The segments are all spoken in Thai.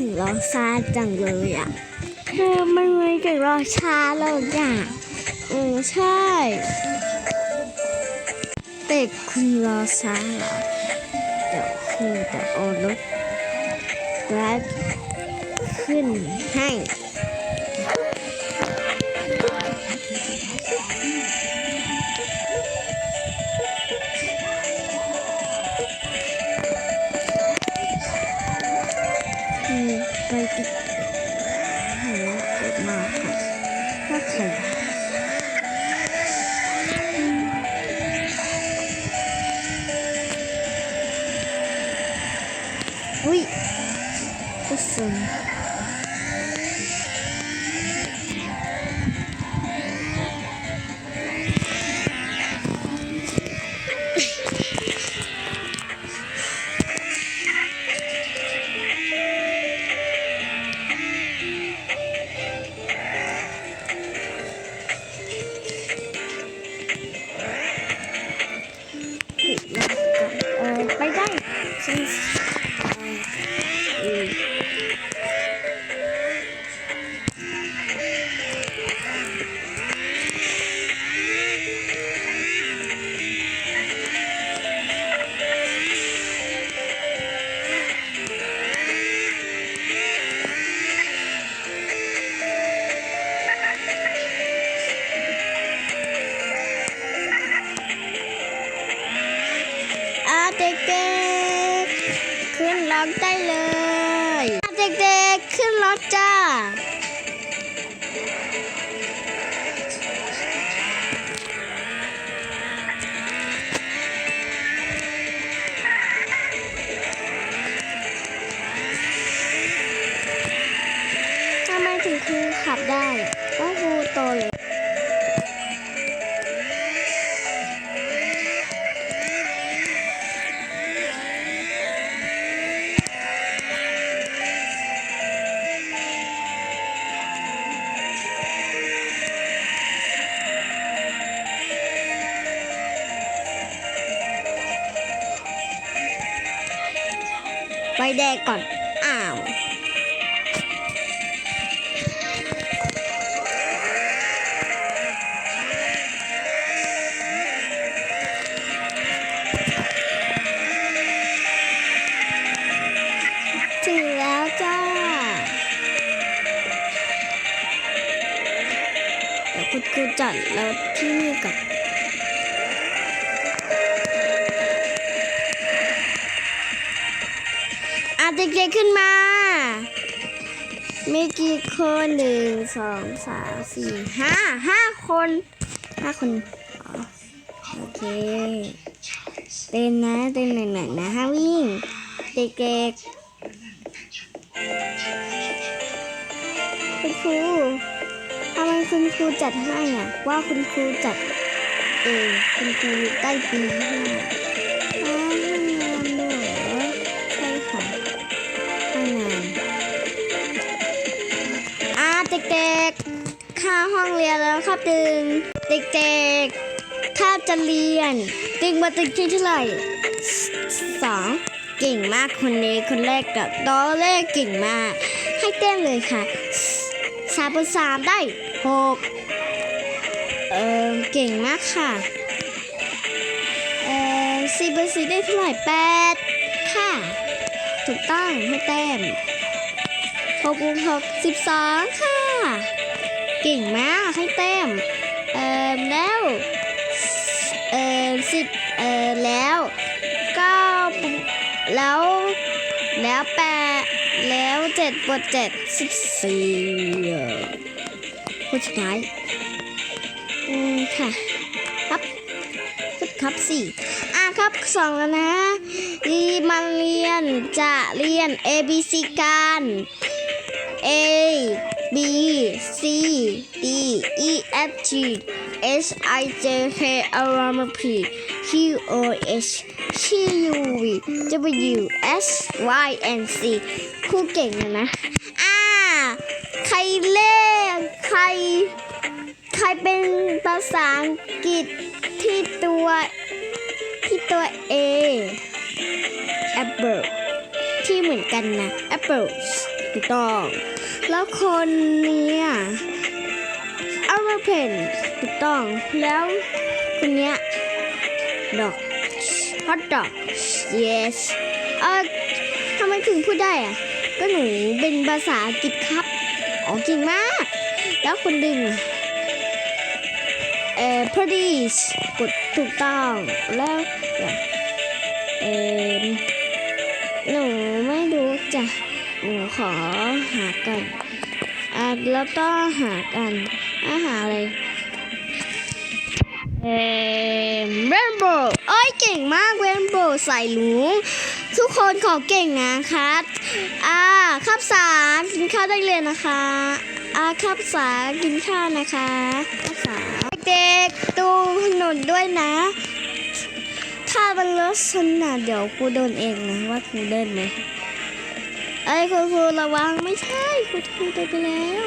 ถึงรอซาจังเลยอะคือมันไม่ถึงรอช้าเล้วอะอืมใช่แต่คุณรอช้าเหรอเดี๋ยวคือจะเอารถแกร็บขึ้นให้ ก ๆขึ้นรถได้เลยเด็กๆ ไปแดงก่อน อ้าวถึงแล้วจ้าเดี๋ยวคุณครูจัดแล้วที่นี่กับ เด็กๆขึ้นมา มีกี่คนหนึ่งสองสามสี่ห้าห้าคนห้าคนโอเคเต้นนะเต้นหนักๆนะห้าวิ่ง เด็กๆคุณครูทำไมคุณครูจัดให้อะว่าคุณครูจัดเองคุณครูได้ปีห้า แล้วครับดึงเด็กๆ ถ้าจะเรียนดึงมาตึงที่เท่าไหร่สองเก่งมากคนนี้คนแรกกับดอเลขเก่งมาก ให้เต้มเลยค่ะสามบนสามได้หกเออเก่งมากค่ะเออสี่บนสี่ได้เท่าไหร่แปดค่ะ ถูกต้องให้แต้มหกบวกหกสิบสองค่ะ เก่งมากให้แต้มเอ่อแล้วเอ่อสิบเอ่อแล้วเก้าแล้วแล้วแปดแล้วเจ็ดบวกเจ็ดสิบสี่คนสุดท้ายอืมค่ะครับครับครับสี่อะครับสองแล้วนะรีมาเรียนจะเรียน A B C กัน A B C D E F G H I J K L M P Q O H T U V W S Y and Z ครูเก่งนะ อ่า ใครเล่นใคร ใครเป็นภาษาอังกฤษที่ตัวที่ตัว A apple ที่เหมือนกันนะ apple ถูกต้อง แล้วคนเนี้ยอาราเพนถูกต้อง แล้วคนเนี้ยดอกฮอตดอก yes เออทำไมถึงพูดได้อะก็หนูเป็นภาษาอังกฤษครับอ๋อเก่งมาก แล้วคนดึงเอ่อ produce กดถูกต้องแล้วเอ่อหนูไม่รู้จ้ะ หนูขอหากันอะแล้วก็หากันอาหาอะไรเอ่อ rainbow เอ้ยเก่งมาก rainbow ใส่ลุงทุกคนขอเก่งนะคะอ่าครับสามกินข้าวได้เลยนะคะอาครับสากินข้าวนะคะครับสาเด็กๆดูถนนด้วยนะ ถ้ามันรถชนน่ะเดี๋ยวครูโดนเองนะว่าครูเดินไหม เอ้ยคุณครูระวังไม่ใช่คุณครูเดินไปแล้ว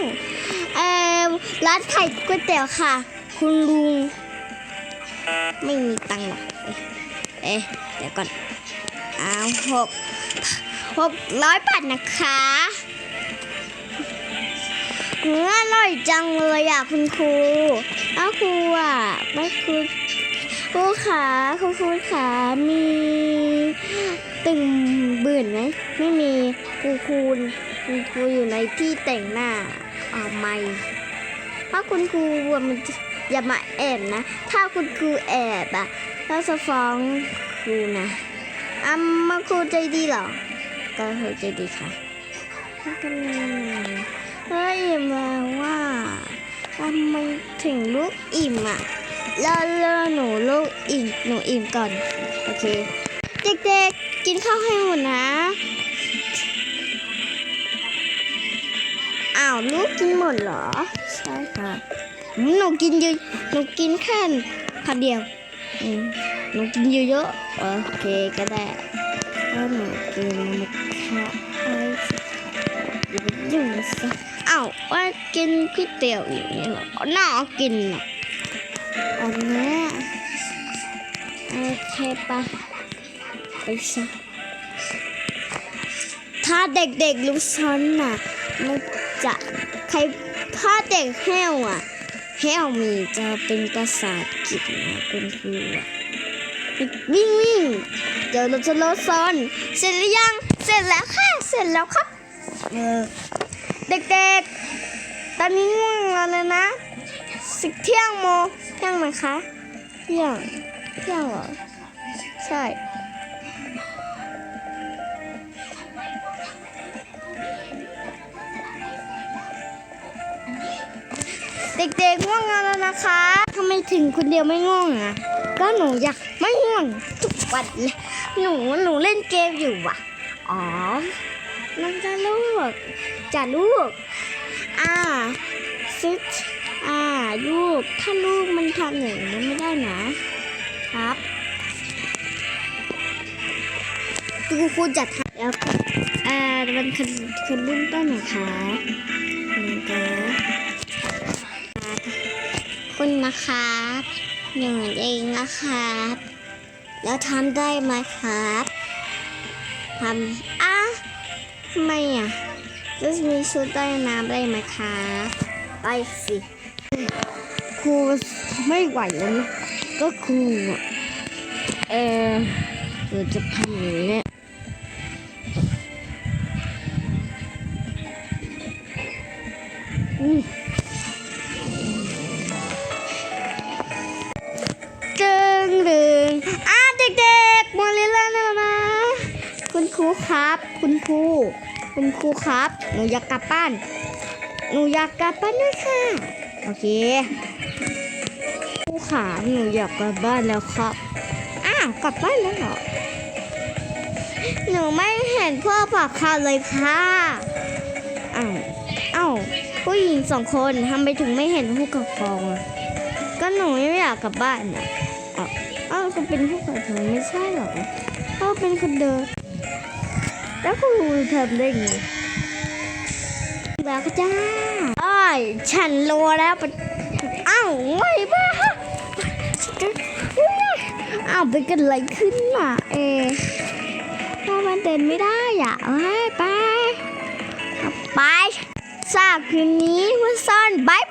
เอ่อร้านไข่ก๋วยเตี๋ยวค่ะ คุณลุง ไม่มีตังค์หรอกเอ๊ะเดี๋ยวก่อนเอาหกหกร้อยบาทนะคะเนื้ออร่อยจังเลยอะคุณครูอ้าวครูอะไม่ครูครูขาคุณครูขามีตึงบื่นไหมไม่มี รูคูณคุณครูอยู่ในที่แต่งหน้าอ๋อไม่เพราะคุณครูอะมันอย่ามาแอบนะ ถ้าคุณครูแอบอะเราจะฟ้องครูนะอะมาครูใจดีหรอ ก็ครูใจดีค่ะก็มีเฮ้ยมาว่าทำไมถึงลูกอิ่มอะแล้วแล้วหนูลูกอิ่มหนูอิ่มก่อน โอเค เด็กๆกินข้าวให้หมดนะาวลูกกินหมดเหรอ ใช่ค่ะหนูกินเยอะหนูกินแค่คำเดียวหนูกินเยอะๆโอเคก็ได้ถ้าหนูกินหมดค่ะไอ้อย่าไปยุ่งซะอ้าวว่ากินก๋วยเตี๋ยวอย่างนี้เหรอน่ากินเหรออันนี้โอเคปะไปซะถ้าเด็กๆรู้ซ้อนน่ะไมัน จะใครถ้าเด็กแห้วอะแห้วมีจะเป็นภาษาอังกฤษนะคุณครูอะวิ่งวิ่งเดี๋ยวเราจะลดซ้อนเสร็จหรือยังเสร็จแล้วค่ะเสร็จแล้วครับเออเด็กๆ ตอนนี้ง่วงแล้วนะสิเที่ยงโมเที่ยงไหมคะเที่ยงเที่ยงเหรอใช่ เด็กๆง่วงนอนแล้วนะคะทำไมถึงคนเดียวไม่ง่วงอะ ก็หนูอยากไม่ง่วงทุกวันเลยหนูหนูเล่นเกมอยู่อะ อ๋อมันจะลูกจะลูก อ่าซิดอ่าลูก ถ้าลูกมันทำอย่างนี้ไม่ได้นะ ครับครูครูจัดให้แล้วอ่ามันคนคนรุ่นต้นนะคะนะคะ คุณนะครับหนูเองนะครับ แล้วทำได้ไหมครับทำอะทำไมอะจะมีชุดใต้น้ำได้ไหมคะไปสิครูไม่ไหวแล้วนะก็ครูเออจะทำอย่างนี้ ครูครับ คุณครูคุณครูครับ หนูอยากกลับบ้าน หนูอยากกลับบ้านด้วยค่ะโอเคครูขาหนูอยากกลับบ้านแล้วครับอ้าวกลับบ้านแล้วเหรอหนูไม่เห็นพ่อปากคาเลยค่ะอ้าวอ้าวผู้หญิงสองคนทำไปถึงไม่เห็นผู้ปกครองอะก็หนูไม่อยากกลับบ้านอะอ้าวอ้าเป็นผู้ปกครองไม่ใช่หรอพ่อเป็นคนเดิน แล้วครูทำได้ไงแล้วก็จ้าอ้ายฉันรู้แล้วปะอ้าวไม่บ้าอ้าวเป็นกันอะไรขึ้นมาเอถ้ามันเดินไม่ได้อะเอ้ไปไปสาคืนนี้ว่าซ่อนบาย